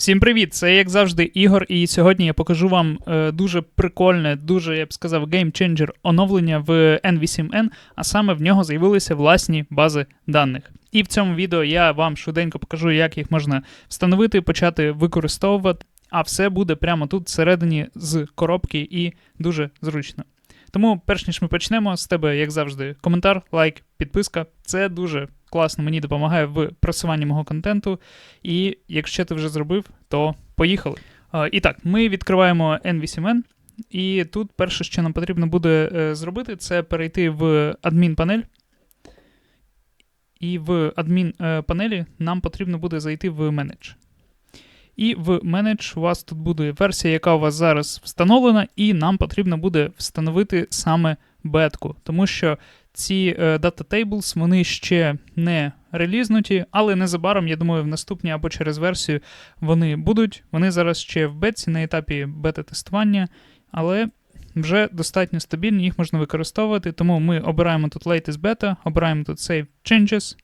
Всім привіт! Це як завжди Ігор, і сьогодні я покажу вам е, дуже прикольне, дуже я б сказав, геймченджер оновлення в N8N, а саме в нього з'явилися власні бази даних. І в цьому відео я вам швиденько покажу, як їх можна встановити, почати використовувати, а все буде прямо тут всередині з коробки і дуже зручно. Тому, перш ніж ми почнемо, з тебе, як завжди, коментар, лайк, підписка. Це дуже класно мені допомагає в просуванні мого контенту. І якщо ти вже зробив, то поїхали. І так, ми відкриваємо N8N. І тут перше, що нам потрібно буде е, зробити, це перейти в адмін-панель. І в адмін-панелі нам потрібно буде зайти в менедж. І в менедж у вас тут буде версія, яка у вас зараз встановлена, і нам потрібно буде встановити саме бетку, тому що ці е, Data Tables, вони ще не релізнуті, але незабаром, я думаю, в наступній або через версію вони будуть. Вони зараз ще в бетці на етапі бета-тестування, але вже достатньо стабільні, їх можна використовувати. Тому ми обираємо тут Latest Beta, обираємо тут Save Changes,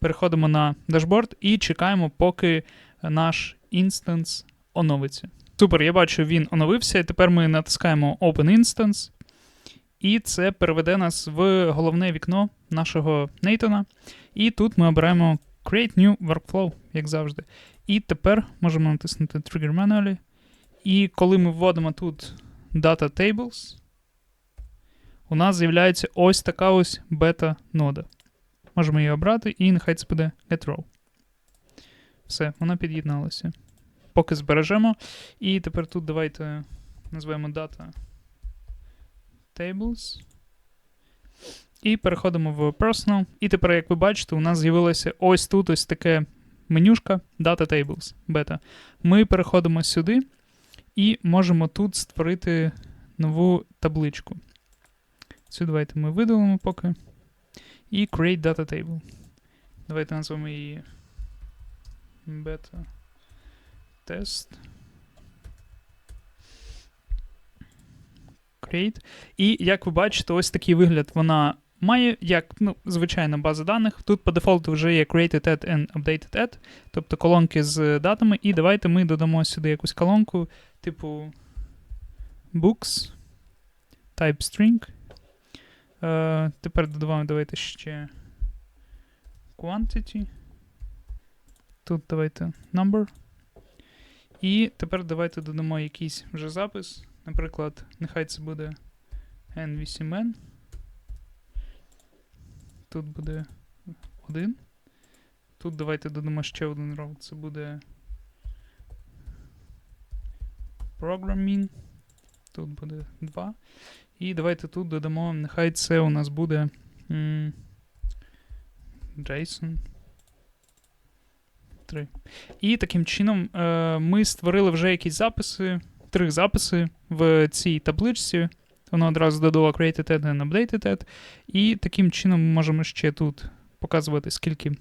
переходимо на дашборд і чекаємо, поки наш інстанс оновиться. Супер, я бачу, він оновився. Тепер ми натискаємо Open Instance. І це переведе нас в головне вікно нашого Нейтона. І тут ми обираємо Create New Workflow, як завжди. І тепер можемо натиснути Trigger Manually. І коли ми вводимо тут Data Tables, у нас з'являється ось така ось бета-нода. Можемо її обрати, і нехай це буде GetRow. Все, вона під'єдналася. Поки збережемо. І тепер тут давайте назвемо Data Tables. І переходимо в Personal. І тепер, як ви бачите, у нас з'явилося ось тут ось таке менюшка Data Tables бета. Ми переходимо сюди і можемо тут створити нову табличку. Цю давайте ми видалимо поки. І Create Data Table. Давайте назвемо її Beta Test. Create. І як ви бачите, ось такий вигляд вона має, як ну, звичайна база даних. Тут по дефолту вже є created at and updated at, тобто колонки з датами. І давайте ми додамо сюди якусь колонку, типу books, type string. Е, Тепер додамо давайте ще quantity. Тут давайте number. І тепер давайте додамо якийсь вже запис. Наприклад, нехай це буде N8N. Тут буде 1. Тут давайте додамо ще один row. Це буде programming. Тут буде 2. І давайте тут додамо, нехай це у нас буде м, JSON. 3. І таким чином е, ми створили вже якісь записи три записи в цій табличці. Воно одразу додало created add and updated add. І таким чином ми можемо ще тут показувати, скільки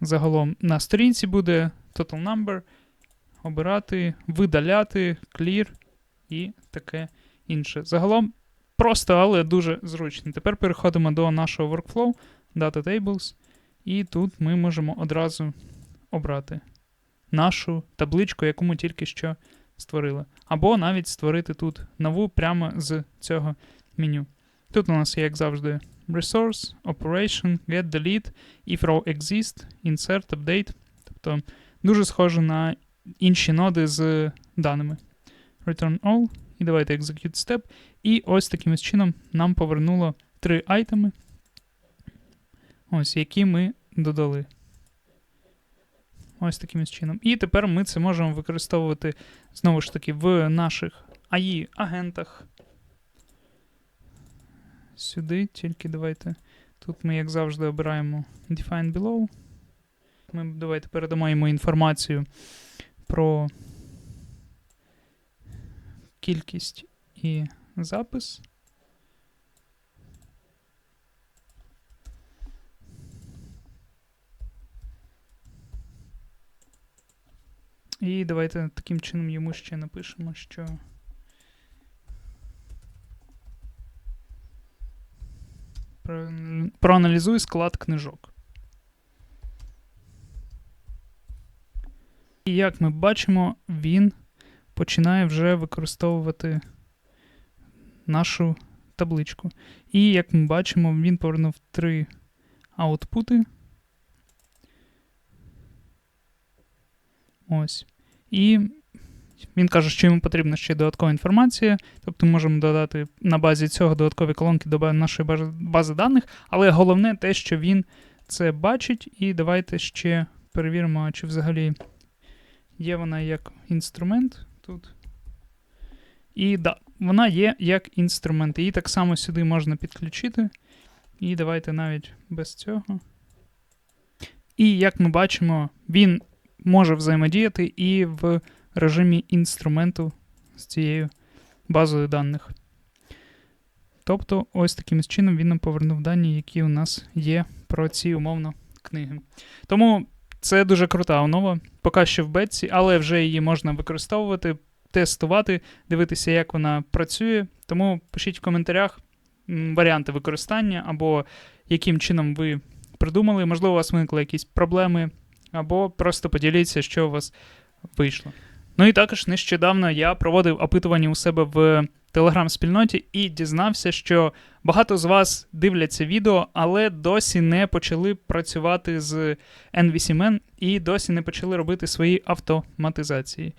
загалом на сторінці буде total number, обирати, видаляти, clear і таке інше. Загалом просто, але дуже зручно. Тепер переходимо до нашого workflow, Data Tables, і тут ми можемо одразу обрати нашу табличку, яку ми тільки що створили. Або навіть створити тут нову прямо з цього меню. Тут у нас є, як завжди, Resource, Operation, Get, Delete, if row exist, Insert, Update. Тобто дуже схоже на інші ноди з даними. Return all. І давайте Execute Step. І ось таким чином нам повернуло три айтеми, ось які ми додали. Ось таким чином. І тепер ми це можемо використовувати знову ж таки в наших AI-агентах. Сюди, тільки давайте. Тут ми, як завжди, обираємо Define Below. Ми давайте передамо йому інформацію про кількість і запис. І давайте таким чином йому ще напишемо, що. Проаналізуй склад книжок. І як ми бачимо, він починає вже використовувати нашу табличку. І як ми бачимо, він повернув три аутпути. Ось. І він каже, що йому потрібна ще додаткова інформація. Тобто ми можемо додати на базі цього додаткові колонки до нашої бази- даних. Але головне те, що він це бачить. І давайте ще перевіримо, чи взагалі є вона як інструмент тут. І да, вона є як інструмент. Її так само сюди можна підключити. І давайте навіть без цього. І як ми бачимо, він може взаємодіяти і в режимі інструменту з цією базою даних. Тобто, ось таким чином він нам повернув дані, які у нас є про ці умовно книги. Тому це дуже крута умова, поки що в бетці, але вже її можна використовувати, тестувати, дивитися, як вона працює. Тому пишіть в коментарях варіанти використання або яким чином ви придумали. Можливо, у вас виникли якісь проблеми, або просто поділіться, що у вас вийшло. Ну і також нещодавно я проводив опитування у себе в телеграм-спільноті і дізнався, що багато з вас дивляться відео, але досі не почали працювати з N8N і досі не почали робити свої автоматизації.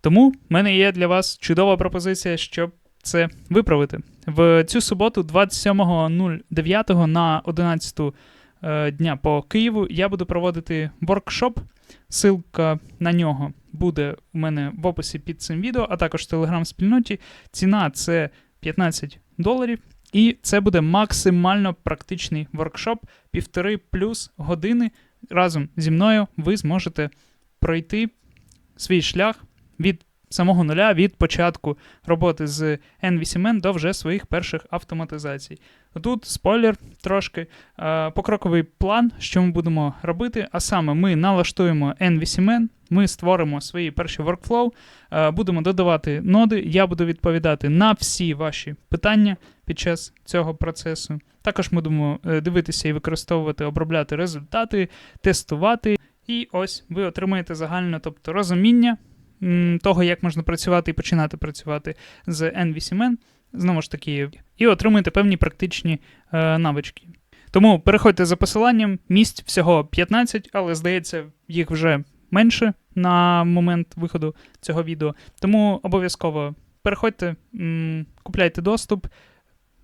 Тому в мене є для вас чудова пропозиція, щоб це виправити. В цю суботу, 27.09 на 11 е, дня по Києву, я буду проводити воркшоп. Силка на нього буде у мене в описі під цим відео, а також в телеграм-спільноті. Ціна це 15 доларів. І це буде максимально практичний воркшоп, півтори плюс години. Разом зі мною ви зможете пройти свій шлях від самого нуля, від початку роботи з N8N до вже своїх перших автоматизацій. Тут спойлер трошки, покроковий план, що ми будемо робити. А саме ми налаштуємо N8N, ми створимо свої перші workflow, будемо додавати ноди. Я буду відповідати на всі ваші питання під час цього процесу. Також ми будемо е, дивитися і використовувати, обробляти результати, тестувати. І ось ви отримаєте загальне, тобто розуміння того, як можна працювати і починати працювати з N8N, знову ж таки, і отримаєте певні практичні е, навички. Тому переходьте за посиланням, місць всього 15, але здається, їх вже менше на момент виходу цього відео. Тому обов'язково переходьте, м, купляйте доступ.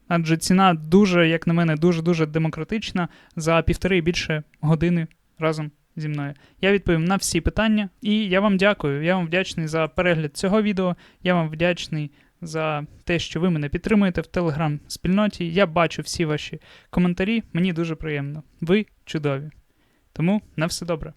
Адже ціна дуже, як на мене, дуже-дуже демократична за півтори і більше години разом зі мною. Я відповім на всі питання, і я вам дякую. Я вам вдячний за перегляд цього відео. Я вам вдячний за те, що ви мене підтримуєте в телеграм-спільноті. Я бачу всі ваші коментарі. Мені дуже приємно. Ви чудові. Тому на все добре.